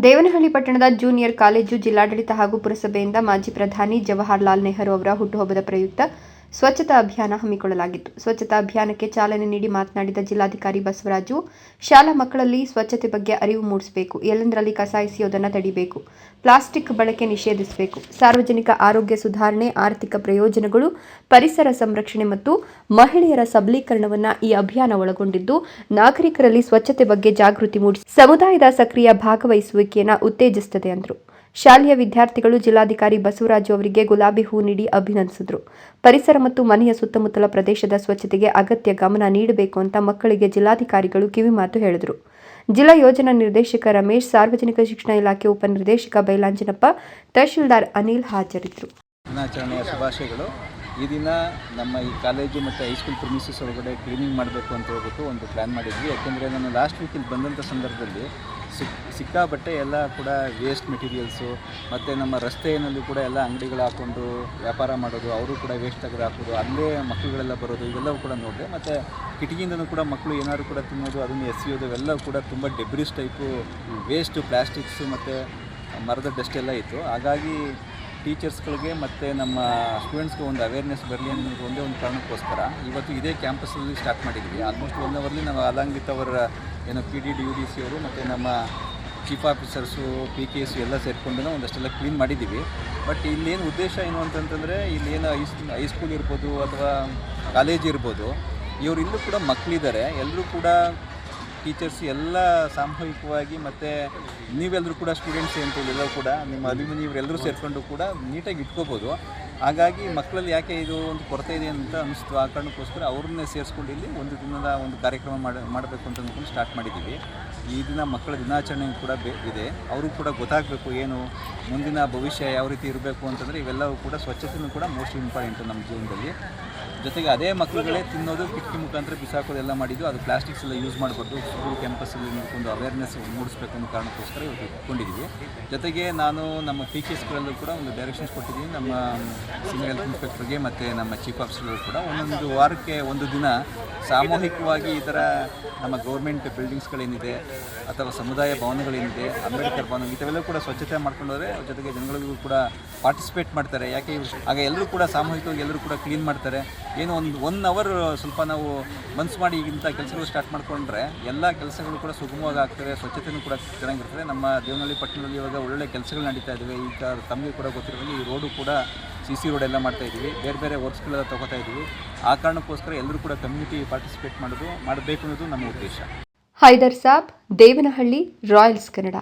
ದೇವನಹಳ್ಳಿ ಪಟ್ಟಣದ junior college ಜಿಲ್ಲಾಡಳಿತ ಹಾಗೂ ಪುರಸಭೆಯಿಂದ ಮಾಜಿ ಪ್ರಧಾನಿ ಜವಾಹರಲಾಲ್ ನೆಹರು ಅವರ ಹುಟ್ಟುಹಬ್ಬದ ಪ್ರಯುಕ್ತ ಸ್ವಚ್ಛತಾ ಅಭಿಯಾನ ಹಮ್ಮಿಕೊಳ್ಳಲಾಗಿತ್ತು. ಸ್ವಚ್ಛತಾ ಅಭಿಯಾನಕ್ಕೆ ಚಾಲನೆ ನೀಡಿ ಮಾತನಾಡಿದ ಜಿಲ್ಲಾಧಿಕಾರಿ ಬಸವರಾಜು, ಶಾಲಾ ಮಕ್ಕಳಲ್ಲಿ ಸ್ವಚ್ಛತೆ ಬಗ್ಗೆ ಅರಿವು ಮೂಡಿಸಬೇಕು. ಎಲ್ಲೆಂದರಲ್ಲಿ ಕಸ ಎಸೆಯೋದನ್ನು ತಡಿಬೇಕು. ಪ್ಲಾಸ್ಟಿಕ್ ಬಳಕೆ ನಿಷೇಧಿಸಬೇಕು. ಸಾರ್ವಜನಿಕ ಆರೋಗ್ಯ ಸುಧಾರಣೆ, ಆರ್ಥಿಕ ಪ್ರಯೋಜನಗಳು, ಪರಿಸರ ಸಂರಕ್ಷಣೆ ಮತ್ತು ಮಹಿಳೆಯರ ಸಬಲೀಕರಣವನ್ನು ಈ ಅಭಿಯಾನ ಒಳಗೊಂಡಿದ್ದು, ನಾಗರಿಕರಲ್ಲಿ ಸ್ವಚ್ಛತೆ ಬಗ್ಗೆ ಜಾಗೃತಿ ಮೂಡಿಸಿ ಸಮುದಾಯದ ಸಕ್ರಿಯ ಭಾಗವಹಿಸುವಿಕೆಯನ್ನು ಉತ್ತೇಜಿಸುತ್ತದೆ ಎಂದರು ಶಾಲೆಯ ವಿದ್ಯಾರ್ಥಿಗಳು ಜಿಲ್ಲಾಧಿಕಾರಿ ಬಸವರಾಜು ಅವರಿಗೆ ಗುಲಾಬಿ ಹೂ ನೀಡಿ ಅಭಿನಂದಿಸಿದರು. ಪರಿಸರ ಮತ್ತು ಮನೆಯ ಸುತ್ತಮುತ್ತಲ ಪ್ರದೇಶದ ಸ್ವಚ್ಛತೆಗೆ ಅಗತ್ಯ ಗಮನ ನೀಡಬೇಕು ಅಂತ ಮಕ್ಕಳಿಗೆ ಜಿಲ್ಲಾಧಿಕಾರಿಗಳು ಕಿವಿಮಾತು ಹೇಳಿದರು. ಜಿಲ್ಲಾ ಯೋಜನಾ ನಿರ್ದೇಶಕ ರಮೇಶ್, ಸಾರ್ವಜನಿಕ ಶಿಕ್ಷಣ ಇಲಾಖೆ ಉಪನಿರ್ದೇಶಕ ಬೈಲಾಂಜನಪ್ಪ, ತಹಶೀಲ್ದಾರ್ ಅನಿಲ್ ಹಾಜರಿದ್ದರು. ದಿನಾಚರಣೆಯ ಶುಭಾಶಯಗಳು. ಈ ದಿನ ನಮ್ಮ ಈ ಕಾಲೇಜು ಮತ್ತು ಹೈಸ್ಕೂಲ್ ಪ್ರಿಮಿಸಸ್ ಒಳಗಡೆ ಕ್ಲೀನಿಂಗ್ ಮಾಡಬೇಕು ಅಂತ ಹೇಳ್ಬಿಟ್ಟು ಒಂದು ಪ್ಲ್ಯಾನ್ ಮಾಡಿದ್ವಿ. ಯಾಕೆಂದರೆ ನಾನು ಲಾಸ್ಟ್ ವೀಕಲ್ಲಿ ಬಂದಂಥ ಸಂದರ್ಭದಲ್ಲಿ ಸಿಕ್ ಸಿಕ್ಕಾಬಟ್ಟೆ ಎಲ್ಲ ಕೂಡ ವೇಸ್ಟ್ ಮೆಟೀರಿಯಲ್ಸು ಮತ್ತು ನಮ್ಮ ರಸ್ತೆಯಲ್ಲಿ ಕೂಡ ಎಲ್ಲ ಅಂಗಡಿಗಳು ಹಾಕ್ಕೊಂಡು ವ್ಯಾಪಾರ ಮಾಡೋದು, ಅವರು ಕೂಡ ವೇಸ್ಟ್ ತೆಗೆದು ಹಾಕೋದು, ಅಲ್ಲೇ ಮಕ್ಕಳುಗಳೆಲ್ಲ ಬರೋದು, ಇವೆಲ್ಲವೂ ಕೂಡ ನೋಡಿದೆ. ಮತ್ತು ಕಿಟಕಿಯಿಂದನೂ ಕೂಡ ಮಕ್ಕಳು ಏನಾದ್ರು ಕೂಡ ತಿನ್ನೋದು, ಅದನ್ನು ಎಸೆಯೋದು, ಇವೆಲ್ಲವೂ ಕೂಡ ತುಂಬ ಡೆಬ್ರಿಸ್ ಟೈಪು ವೇಸ್ಟು ಪ್ಲಾಸ್ಟಿಕ್ಸು ಮತ್ತು ಮರದ ಡಸ್ಟ್ ಎಲ್ಲ ಇತ್ತು. ಹಾಗಾಗಿ ಟೀಚರ್ಸ್ಗಳಿಗೆ ಮತ್ತು ನಮ್ಮ ಸ್ಟೂಡೆಂಟ್ಸ್ಗೆ ಒಂದು ಅವೇರ್ನೆಸ್ ಬರಲಿ ಅನ್ನೋ ಒಂದೇ ಒಂದು ಕಾರಣಕ್ಕೋಸ್ಕರ ಇವತ್ತು ಇದೇ ಕ್ಯಾಂಪಸ್ಸಲ್ಲಿ ಸ್ಟಾರ್ಟ್ ಮಾಡಿದ್ವಿ. ಆಲ್ಮೋಸ್ಟ್ ಒನ್ ಅವರ್ಲಿ ನಾವು ಅಲಾಂಗಿತ್ ಅವರ, ಏನು P D D U D C ಅವರು ಮತ್ತು ನಮ್ಮ chief officers P K S ಎಲ್ಲ ಸೇರಿಕೊಂಡು ಒಂದಷ್ಟೆಲ್ಲ ಕ್ಲೀನ್ ಮಾಡಿದ್ದೀವಿ ಬಟ್ ಇಲ್ಲೇನು ಉದ್ದೇಶ ಏನು ಅಂತಂತಂದರೆ ಇಲ್ಲೇನು ಹೈಸ್ ಹೈಸ್ಕೂಲ್ ಇರ್ಬೋದು ಅಥವಾ ಕಾಲೇಜ್ ಇರ್ಬೋದು, ಇವರು ಇಲ್ಲೂ ಕೂಡ ಮಕ್ಕಳಿದ್ದಾರೆ ಎಲ್ಲರೂ ಕೂಡ ಟೀಚರ್ಸ್ ಎಲ್ಲ ಸಾಮೂಹಿಕವಾಗಿ ಮತ್ತು ನೀವೆಲ್ಲರೂ ಕೂಡ ಸ್ಟೂಡೆಂಟ್ಸ್ ಅಂತ ಎಲ್ಲರೂ ಕೂಡ ನಿಮ್ಮ ಅಭಿಮಾನಿ ಇವರೆಲ್ಲರೂ ಸೇರಿಕೊಂಡು ಕೂಡ ನೀಟಾಗಿ ಇಟ್ಕೋಬೋದು. ಹಾಗಾಗಿ ಮಕ್ಕಳಲ್ಲಿ ಯಾಕೆ ಇದು ಒಂದು ಕೊರತೆ ಇದೆ ಅಂತ ಅನಿಸ್ತು ಆ ಕಾರಣಕ್ಕೋಸ್ಕರ ಅವ್ರನ್ನೇ ಸೇರಿಸ್ಕೊಂಡು ಇಲ್ಲಿ ಒಂದು ದಿನದ ಒಂದು ಕಾರ್ಯಕ್ರಮ ಮಾಡಿ, ಮಾಡಬೇಕು ಅಂತ ಅಂದ್ಕೊಂಡು ಸ್ಟಾರ್ಟ್ ಮಾಡಿದ್ದೀವಿ. ಈ ದಿನ ಮಕ್ಕಳ ದಿನಾಚರಣೆ ಕೂಡ ಬೇ, ಇದೆ. ಅವರು ಕೂಡ ಗೊತ್ತಾಗಬೇಕು ಏನು, ಮುಂದಿನ ಭವಿಷ್ಯ ಯಾವ ರೀತಿ ಇರಬೇಕು ಅಂತಂದರೆ ಇವೆಲ್ಲವೂ ಕೂಡ ಸ್ವಚ್ಛತೆಯೂ ಕೂಡ ಮೋಸ್ಟ್ ಇಂಪಾರ್ಟೆಂಟು ನಮ್ಮ ಜೀವನದಲ್ಲಿ. ಜೊತೆಗೆ ಅದೇ ಮಕ್ಕಳುಗಳೇ ತಿನ್ನೋದು, ಕಿಟಕಿ ಮುಖಾಂತರ ಬಿಸಾಕೋದೆಲ್ಲ ಮಾಡಿದ್ದು, ಅದು ಪ್ಲಾಸ್ಟಿಕ್ಸ್ ಎಲ್ಲ ಯೂಸ್ ಮಾಡಬಾರ್ದು. ಸ್ಕೂಲ್ ಕ್ಯಾಂಪಸ್ಸಲ್ಲಿ ಒಂದು ಅವೇರ್ನೆಸ್ ಮೂಡಿಸ್ಬೇಕು ಅನ್ನೋ ಕಾರಣಕ್ಕೋಸ್ಕರ ಇವತ್ತು ಇಟ್ಕೊಂಡಿದ್ದೀವಿ ಜೊತೆಗೆ ನಾನು ನಮ್ಮ ಟೀಚರ್ಸ್ಗಳಲ್ಲೂ ಕೂಡ ಒಂದು ಡೈರೆಕ್ಷನ್ಸ್ ಕೊಟ್ಟಿದ್ದೀನಿ. ನಮ್ಮ ಸೀನಿಯರ್ ಹೆಲ್ತ್ ಇನ್ಸ್ಪೆಕ್ಟರ್ಗೆ ಮತ್ತು ನಮ್ಮ ಚೀಫ್ ಆಫೀಸರ್ಗಳು ಕೂಡ ಒಂದೊಂದು ವಾರಕ್ಕೆ ಒಂದು ದಿನ ಸಾಮೂಹಿಕವಾಗಿ ಈ ಥರ ನಮ್ಮ ಗೌರ್ಮೆಂಟ್ ಬಿಲ್ಡಿಂಗ್ಸ್ಗಳೇನಿದೆ ಅಥವಾ ಸಮುದಾಯ ಭವನಗಳೇನಿದೆ, ಅಂಬೇಡ್ಕರ್ ಭವನ, ಇಂಥವೆಲ್ಲ ಕೂಡ ಸ್ವಚ್ಛತೆ ಮಾಡ್ಕೊಂಡು ಹೋದರೆ ಜೊತೆಗೆ ಜನಗಳಿಗೂ ಕೂಡ ಪಾರ್ಟಿಸಿಪೇಟ್ ಮಾಡ್ತಾರೆ. ಯಾಕೆ ಆಗ ಎಲ್ಲರೂ ಕೂಡ ಸಾಮೂಹಿಕವಾಗಿ ಎಲ್ಲರೂ ಕೂಡ ಕ್ಲೀನ್ ಮಾಡ್ತಾರೆ. ಏನೋ ಒಂದು ಒನ್ ಅವರ್ ಸ್ವಲ್ಪ ನಾವು ಮನ್ಸು ಮಾಡಿ ಇಂಥ ಕೆಲಸಗಳು ಸ್ಟಾರ್ಟ್ ಮಾಡಿಕೊಂಡ್ರೆ ಎಲ್ಲ ಕೆಲಸಗಳು ಕೂಡ ಸುಗಮವಾಗಿ ಆಗ್ತವೆ ಸ್ವಚ್ಛತೆಯೂ ಕೂಡ ಚೆನ್ನಾಗಿರ್ತದೆ. ನಮ್ಮ ದೇವನಹಳ್ಳಿ ಪಟ್ಟಣದಲ್ಲಿ ಇವಾಗ ಒಳ್ಳೊಳ್ಳೆ ಕೆಲಸಗಳು ನಡೀತಾ ಇದ್ದಾವೆ ಈಗ ತಮಗೆ ಕೂಡ ಗೊತ್ತಿರಲಿ ಈ ರೋಡು ಕೂಡ ಸಿ ಸಿ ರೋಡ್ ಎಲ್ಲ ಮಾಡ್ತಾ ಇದ್ದೀವಿ. ಬೇರೆ ಬೇರೆ ವರ್ಕ್ಸ್ಗಳೆಲ್ಲ ತಗೋತಾ ಇದ್ದೀವಿ. ಆ ಕಾರಣಕ್ಕೋಸ್ಕರ ಎಲ್ಲರೂ ಕೂಡ ಕಮ್ಯುನಿಟಿ ಪಾರ್ಟಿಸಿಪೇಟ್ ಮಾಡೋದು ಮಾಡಬೇಕು ಅನ್ನೋದು ನಮ್ಮ ಉದ್ದೇಶ. ಹೈದರ್ ಸಾಬ್ ದೇವನಹಳ್ಳಿ ರಾಯಲ್ಸ್ ಕನ್ನಡ.